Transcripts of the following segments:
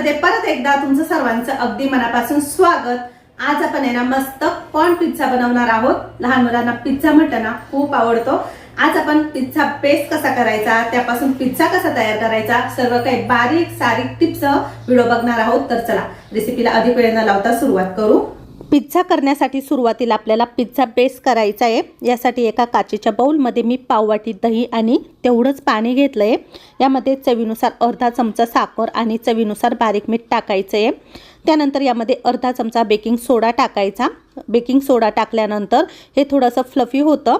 मध्ये परत एकदा तुमचं सर्वांचं अगदी मनापासून स्वागत. आज आपण आहे ना मस्त कॉर्न पिझ्झा बनवणार आहोत. लहान मुलांना पिझ्झा म्हटलं ना खूप आवडतो. आज आपण पिझ्झा पेस्ट कसा करायचा त्यापासून पिझ्झा कसा तयार करायचा सर्व काही बारीक सारीक टिप्स व्हिडिओ बघणार आहोत. तर चला रेसिपीला अधिक वेळ न लावता सुरुवात करू. पिझ्झा करण्यासाठी सुरुवातीला आपल्याला पिझ्झा बेस करायचा आहे. यासाठी एका काचेच्या बाउलमध्ये मी पाववाटी दही आणि तेवढंच पाणी घेतलं आहे यामध्ये चवीनुसार अर्धा चमचा साखर आणि चवीनुसार बारीक मीठ टाकायचं आहे त्यानंतर यामध्ये अर्धा चमचा बेकिंग सोडा टाकायचा. बेकिंग सोडा टाकल्यानंतर हे थोडंसं फ्लफी होतं.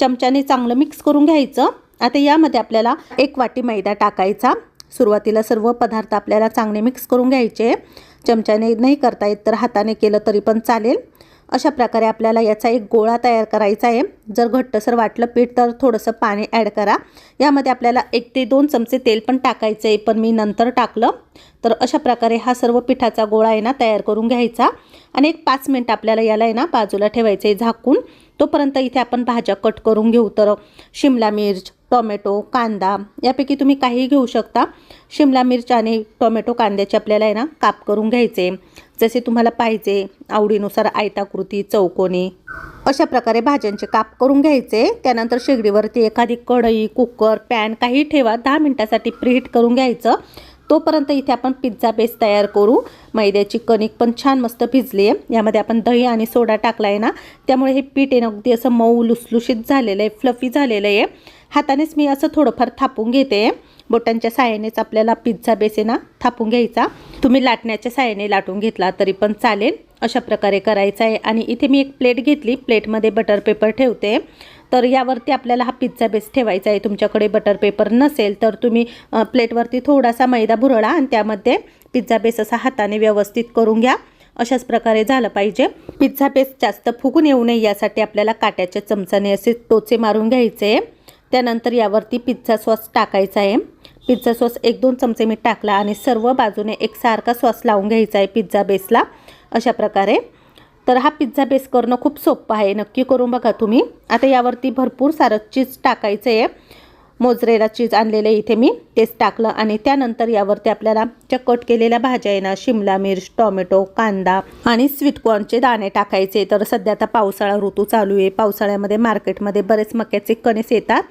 चमच्याने चांगलं मिक्स करून घ्यायचं. आता यामध्ये आपल्याला एक वाटी मैदा टाकायचा. सुरुवातीला सर्व पदार्थ आपल्याला चांगले मिक्स करून घ्यायचे. चमच्याने नाही करता येत तर हाताने केलं तरी पण चालेल. अशा प्रकारे आपल्याला याचा एक गोळा तयार करायचा आहे. जर घट्टसर वाटलं पीठ तर थोडंसं पाणी ॲड करा. यामध्ये आपल्याला एक ते दोन चमचे तेल पण टाकायचं आहे पण मी नंतर टाकलं. तर अशा प्रकारे हा सर्व पिठाचा गोळा आहे ना तयार करून घ्यायचा. आणि एक पाच मिनटं आपल्याला याला आहे ना बाजूला ठेवायचं आहे झाकून. तोपर्यंत इथे आपण भाज्या कट करून घेऊ. तर शिमला मिर्च टोमॅटो कांदा यापैकी तुम्ही काहीही घेऊ शकता. शिमला मिरच आणि टोमॅटो कांद्याचे आपल्याला आहे ना काप करून घ्यायचे. जसे तुम्हाला पाहिजे आवडीनुसार आयताकृती चौकोनी अशा प्रकारे भाज्यांचे काप करून घ्यायचे. त्यानंतर शेगडीवरती एखादी कढई कुकर पॅन काही ठेवा. दहा मिनटासाठी प्रीहीट करून घ्यायचं. तोपर्यंत इथे आपण पिझ्झा बेस तयार करू. मैद्याची कणिक पण छान मस्त भिजली आहे यामध्ये आपण दही आणि सोडा टाकला आहे ना त्यामुळे हे पीठ आहे ना अगदी असं मऊ लुसलुशीत झालेलं आहे फ्लफी झालेलं आहे. हातानेच मी असं थोडंफार थापून घेते. बोटांच्या साहाय्यानेच आपल्याला पिझ्झा बेस आहे ना थापून घ्यायचा. तुम्ही लाटण्याच्या साहाय्याने लाटून घेतला तरी पण चालेल. अशा प्रकारे करायचं आहे. आणि इथे मी एक प्लेट घेतली. प्लेटमध्ये बटर पेपर ठेवते. तर यावरती आपल्याला हा पिझ्झा बेस ठेवायचा आहे. तुमच्याकडे बटर पेपर नसेल तर तुम्ही प्लेटवरती थोडासा मैदा भुरळा आणि त्यामध्ये पिझ्झा बेस असा हाताने व्यवस्थित करून घ्या. अशाच प्रकारे झालं पाहिजे. पिझ्झा बेस जास्त फुगून येऊ नये यासाठी आपल्याला काट्याच्या चमचाने असे टोचे मारून घ्यायचे. त्यानंतर यावरती पिझ्झा सॉस टाकायचा आहे. पिझ्झा सॉस एक दोन चमचे मी टाकला आणि सर्व बाजूने एकसारखा सॉस लावून घ्यायचा आहे पिझ्झा बेसला अशा प्रकारे. तर हा पिझ्झा बेस करणं खूप सोपं आहे. नक्की करून बघा तुम्ही. आता यावरती भरपूर सारं चीज टाकायचं आहे. मोजरेला चीज आणलेलं आहे इथे मी. तेच टाकलं आणि त्यानंतर यावरती आपल्याला ज्या कट केलेल्या भाज्या आहे ना शिमला मिर्च टोमॅटो कांदा आणि स्वीट कॉर्नचे दाणे टाकायचे. तर सध्या आता पावसाळा ऋतू चालू आहे. पावसाळ्यामध्ये मार्केटमध्ये बरेच मक्याचे कणेस येतात.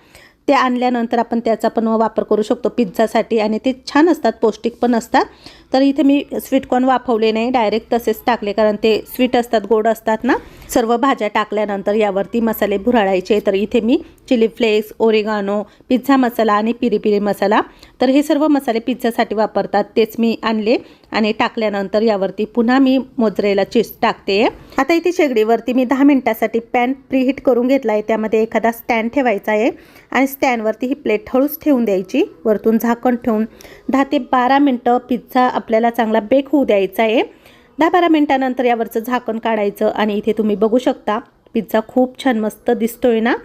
ते आणल्यानंतर आपण त्याचा पण वापर करू शकतो पिझ्झासाठी आणि ते छान असतात पौष्टिक पण असतात. तर इथे मी स्वीटकॉर्न वाफवले नाही डायरेक्ट तसेच टाकले कारण ते स्वीट असतात गोड असतात ना. सर्व भाज्या टाकल्यानंतर यावरती मसाले भुराळायचे. तर इथे मी chilli flakes oregano pizza masala आणि पिरी पिरी मसाला तर हे सर्व मसाले पिझ्झासाठी वापरतात तेच मी आणले. आणि टाकल्यानंतर यावरती पुन्हा मी मोजरेला चीज टाकते. आता इथे शेगडीवरती मी दहा मिनटासाठी पॅन प्रीहीट करून घेतला आहे त्यामध्ये एखादा स्टँड ठेवायचा आहे आणि स्टँडवरती ही प्लेट हळूच ठेवून द्यायची. वरतून झाकण ठेवून दहा ते बारा मिनटं पिझ्झा आपल्याला चांगला बेक होऊ द्यायचा आहे. दहा बारा मिनटानंतर यावरचं झाकण काढायचं आणि इथे तुम्ही बघू शकता पिझ्झा खूप छान मस्त दिसतोय ना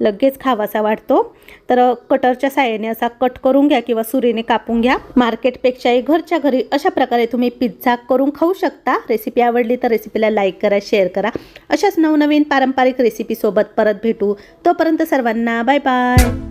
लगेच खावासा वाटतो. तर कटरच्या साह्याने असा कट करून घ्या किंवा सुरीने कापून घ्या. मार्केटपेक्षाही घरच्या घरी अशा प्रकारे तुम्ही पिझ्झा करून खाऊ शकता. रेसिपी आवडली तर रेसिपीला लाईक करा शेअर करा. अशाच नवनवीन पारंपरिक रेसिपीसोबत परत भेटू. तोपर्यंत सर्वांना बाय बाय.